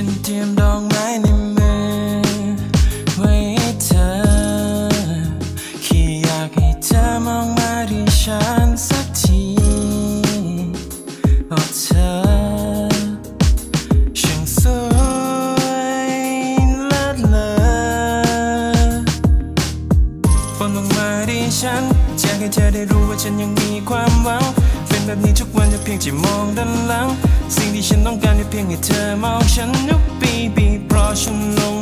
ฉันเตรียมดอกไม้ในมือไว้ให้เธอแค่อยากให้เธอมองมาที่ฉันสักทีโอ้เธอช่างสวยเลิศเลอฝนลงมาที่ฉันอยากให้เธอได้รู้ว่าฉันยัง แบบนี้ทุกวันจะเพียงที่มองด้านหลัง สิ่งที่ฉันต้องการจะเพียงให้เธอมองฉันนุกปีบีเพราะฉันลง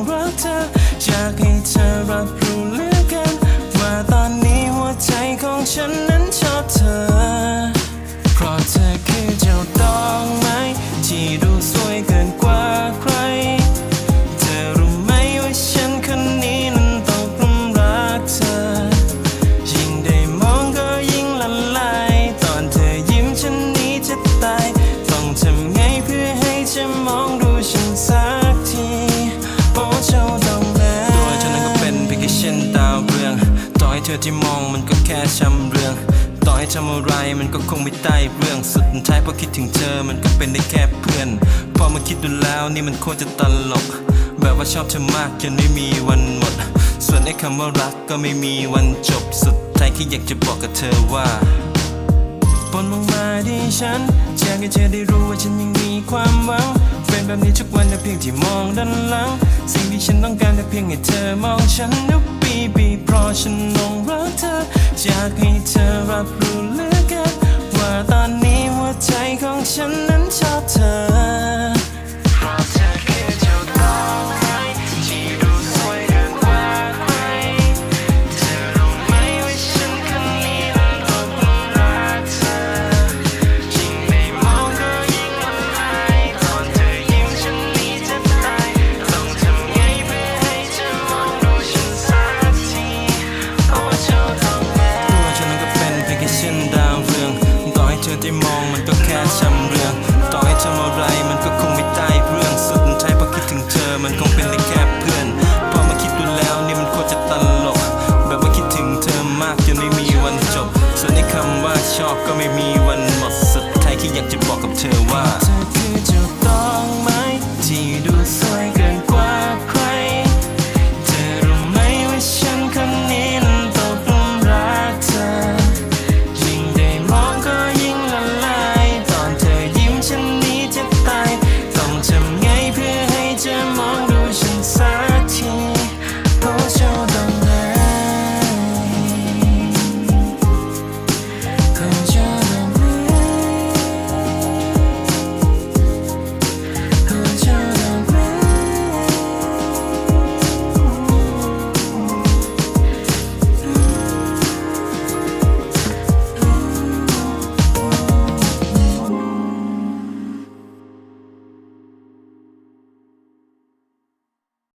เธอที่มองมันก็แค่ช้ำเรื่อง ต่อให้ทำอะไรมันก็คงไม่ใต้เรื่องสุดท้ายพอคิดถึงเธอมันก็เป็นได้แค่เพื่อน พอมาคิดดูแล้วนี่มันควรจะตลก แบบว่าชอบเธอมากจนไม่มีวันหมด ส่วนไอ้คำว่ารักก็ไม่มีวันจบสุดท้ายแค่อยากจะบอกกับเธอว่าปนลงมาที่ฉันอยากให้เธอได้รู้ว่าฉันยังมีความหวังเป็นแบบนี้ทุกวันแต่เพียงที่มองด้านหลัง สิ่งที่ฉันต้องการแต่เพียงให้เธอมองฉัน ฉันหลงรักเธออยากให้เธอรับรู้เหลือเกินว่าตอนนี้หัวใจของฉัน เช่นดาวเรือง ต่อให้เธอได้มองมันก็แค่ชำเรือง ต่อให้ทำอะไรมันก็คงไม่ใต้เรื่องสุดท้ายพอคิดถึงเธอมันคงเป็นได้แค่เพื่อน พอมาคิดดูแล้วนี่มันควรจะตลก แบบว่าคิดถึงเธอมากจนไม่มีวันจบ ส่วนในคำว่าชอบก็ไม่มีวันหมดสุดท้ายแค่อยากจะบอกกับเธอว่า